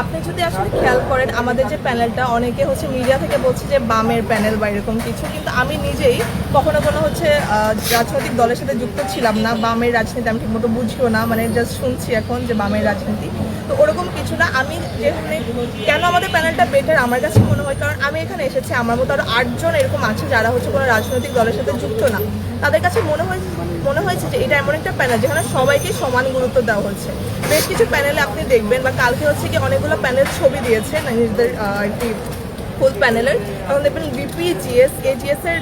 আপনি যদি আসলে খেয়াল করেন, আমাদের যে প্যানেলটা, অনেকে হচ্ছে মিডিয়া থেকে বলছে যে বামের প্যানেল বা এরকম কিছু, কিন্তু আমি নিজেই কখনো কোনো হচ্ছে রাজনৈতিক দলের সাথে যুক্ত ছিলাম না। বামের রাজনীতি আমি ঠিকমতো বুঝিও না। মানে জাস্ট শুনছি এখন যে বামের রাজনীতি। তো ওরকম কিছু না। আমি যেখানে কেন আমাদের প্যানেলটা বেটার আমার কাছে মনে হয়, কারণ আমি এখানে এসেছি, আমার মতো আরও আটজন এরকম আছে যারা হচ্ছে কোনো রাজনৈতিক দলের সাথে যুক্ত না। তাদের কাছে মনে হয়েছে মনে হয়েছে যে এটা এমন একটা প্যানেল যেখানে সবাইকে সমান গুরুত্ব দেওয়া হচ্ছে। বেশ কিছু প্যানেলে আপনি দেখবেন, বা কালকে হচ্ছে কি অনেকগুলো প্যানেল ছবি দিয়েছে, নিজেদের একটি ফুল প্যানেলের তখন দেখবেন বিপি জিএস এজিএস এর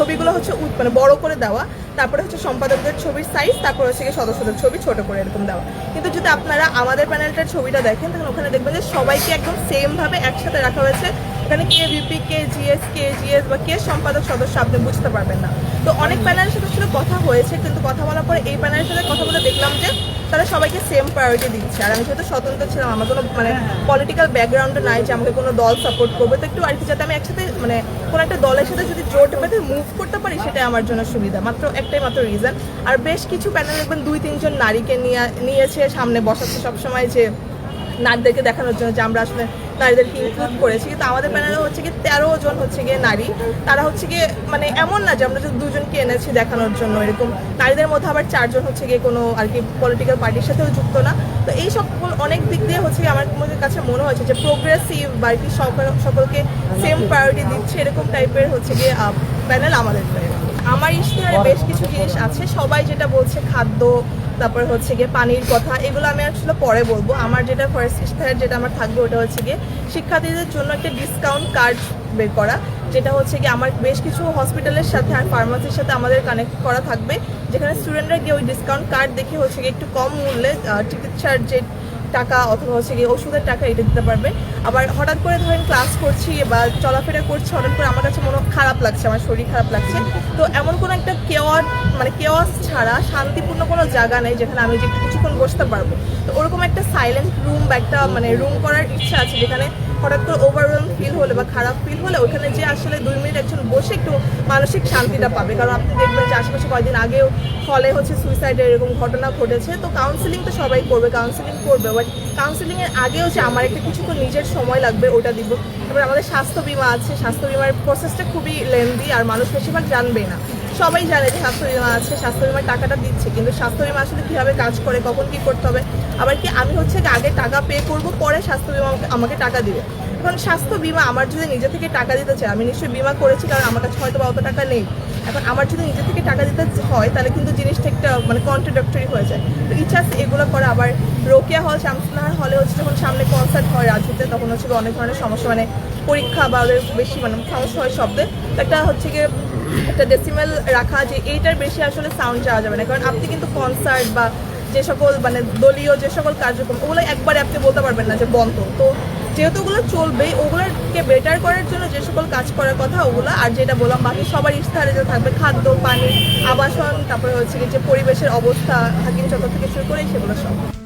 ছবিগুলো হচ্ছে মানে বড় করে দেওয়া তারপরে হচ্ছে সম্পাদকদের ছবির সাইজ তারপরে হচ্ছে গিয়ে সদস্যদের ছবি ছোট করে এরকম দেওয়া। কিন্তু যদি আপনারা আমাদের প্যানেলটার ছবিটা দেখেন তখন ওখানে দেখবেন যে সবাইকে একদম সেমভাবে একসাথে রাখা হয়েছে। এখানে কে ভিপি কে জিএস কে জিএস বা কে সম্পাদক সদস্য আপনি বুঝতে পারবেন না। তো অনেক প্যানেলের সাথে কথা হয়েছে কিন্তু কথা বলার পরে এই প্যানেলের সাথে কথা বলে দেখলাম যে তারা সবাইকে সেম প্রায়োরিটি দিচ্ছে। আর আমি যেহেতু স্বতন্ত্র ছিলাম, আমার কোনো মানে পলিটিক্যাল ব্যাকগ্রাউন্ডে নাই যে আমাকে কোনো দল সাপোর্ট করবে, তো একটু আর কি যাতে আমি একসাথে মানে কোনো একটা দলের সাথে যদি জোট বেঁধে মুভ করতে পারি, সেটাই আমার জন্য সুবিধা। মাত্র একটাই মাত্র রিজন আর বেশ কিছু প্যানেল দেখবেন, দুই, তিনজন নারীকে নিয়ে, নিয়েছে, সামনে বসাচ্ছে সবসময় যে নারীদেরকে দেখানোর জন্য যে আমরা আসলে নারীদেরকে ইনক্লুড করেছি। কিন্তু আমাদের প্যানেলে হচ্ছে কি তেরো জন হচ্ছে গিয়ে নারী। তারা হচ্ছে গিয়ে মানে এমন না যে আমরা যে দুজনকে এনেছি দেখানোর জন্য এরকম। নারীদের মধ্যে আবার চারজন হচ্ছে গিয়ে কোনো আর কি পলিটিক্যাল পার্টির সাথেও যুক্ত না। তো এই সকল অনেক দিক দিয়ে হচ্ছে গিয়ে আমার কাছে মনে হয়েছে যে প্রোগ্রেসিভ বা কি সকল সকলকে সেম প্রায়োরিটি দিচ্ছে এরকম টাইপের হচ্ছে গিয়ে প্যানেল আমাদের প্যানেল আমার ইশতেহারে বেশ কিছু জিনিস আছে। সবাই যেটা বলছে খাদ্য, তারপর হচ্ছে গিয়ে পানির কথা, এগুলো আমি আসলে পরে বলব। আমার যেটা ফার্স্ট ইশতেহার যেটা আমার থাকবে ওটা হচ্ছে গিয়ে শিক্ষার্থীদের জন্য একটা ডিসকাউন্ট কার্ড বের করা, যেটা হচ্ছে গিয়ে আমার বেশ কিছু হসপিটালের সাথে আর ফার্মাসির সাথে আমাদের কানেক্ট করা থাকবে, যেখানে স্টুডেন্টরা গিয়ে ওই ডিসকাউন্ট কার্ড দেখে হচ্ছে গিয়ে একটু কম মূল্যে চিকিৎসার যে টাকা অথবা হচ্ছে গিয়ে ওষুধের টাকা এটা দিতে পারবে। আবার হঠাৎ করে ধরেন ক্লাস করছি বা চলাফেরা করছি, হঠাৎ করে আমার কাছে মনে খারাপ লাগছে, আমার শরীর খারাপ লাগছে। তো এমন কোনো একটা কেওয়ার মানে কেওয়াস ছাড়া, শান্তিপূর্ণ কোনো জায়গা নেই যেখানে আমি যে কিছুক্ষণ বসতে পারব। তো ওরকম একটা সাইলেন্ট রুম বা একটা মানে রুম করার ইচ্ছা আছে যেখানে হঠাৎ করে ওভারওয়েল ফিল হলে বা খারাপ ফিল হলে ওখানে যে আসলে দুই মিনিট একজন বসে একটু মানসিক শান্তিটা পাবে। কারণ আপনি দেখবেন যে আশেপাশে কয়েকদিন আগেও ফলে হচ্ছে সুইসাইডের এরকম ঘটনা ঘটেছে। তো কাউন্সিলিং তো সবাই করবে কাউন্সিলিং করবে বাট কাউন্সিলিং এর আগেও যে আমার একটা কিছু তো নিজের সময় লাগবে, ওটা দিব। তারপর আমাদের স্বাস্থ্য বিমা আছে, স্বাস্থ্য বিমার প্রসেসটা খুবই লেন্দি আর মানুষ বেশিরভাগ জানবে না। সবাই জানে যে স্বাস্থ্য বিমা আছে, স্বাস্থ্য বিমার টাকাটা দিচ্ছে, কিন্তু স্বাস্থ্য বিমা আসলে কীভাবে কাজ করে, কখন কি করতে হবে? আবার কি আমি হচ্ছে আগে টাকা পে করব, পরে স্বাস্থ্য বিমা আমাকে টাকা দিবে। এখন স্বাস্থ্য বিমা আমার যদি নিজে থেকে টাকা দিতে চাই আমি নিশ্চয়ই বিমা করেছি কারণ আমার কাছে হয়তো বা অত টাকা নেই। এখন আমার যদি নিজে থেকে টাকা দিতে হয়, তাহলে কিন্তু জিনিসটা একটা মানে কন্ট্রাডক্টরি হয়ে যায়। তো ইচ্ছা আছে এগুলো করা। আবার রোকেয়া হল শামসুনাহার হলে হচ্ছে যখন সামনে কনসার্ট হয় রাজুতে তখন হচ্ছে অনেক ধরনের সমস্যা মানে পরীক্ষা বা ওদের বেশি মানে সমস্যা হয় শব্দে। একটা হচ্ছে গিয়ে একটা ডেসিমেল রাখা যে এইটার বেশি আসলে সাউন্ড যাওয়া যাবে না। কারণ আপনি কিন্তু কনসার্ট বা যে সকল মানে দলীয় যে সকল কার্যক্রম, ওগুলো একবারে আপনি বলতে পারবেন না যে বন্ধ। তো যেহেতু ওগুলো চলবে ওগুলোকে বেটার করার জন্য যে সকল কাজ করার কথা ওগুলো, আর যেটা বললাম, বাকি সবার ইস্তাহারে যে থাকবে, খাদ্য, পানি, আবাসন, তারপরে হচ্ছে যে পরিবেশের অবস্থা, হাকিম চত্বর থেকে শুরু করে সেগুলো সব।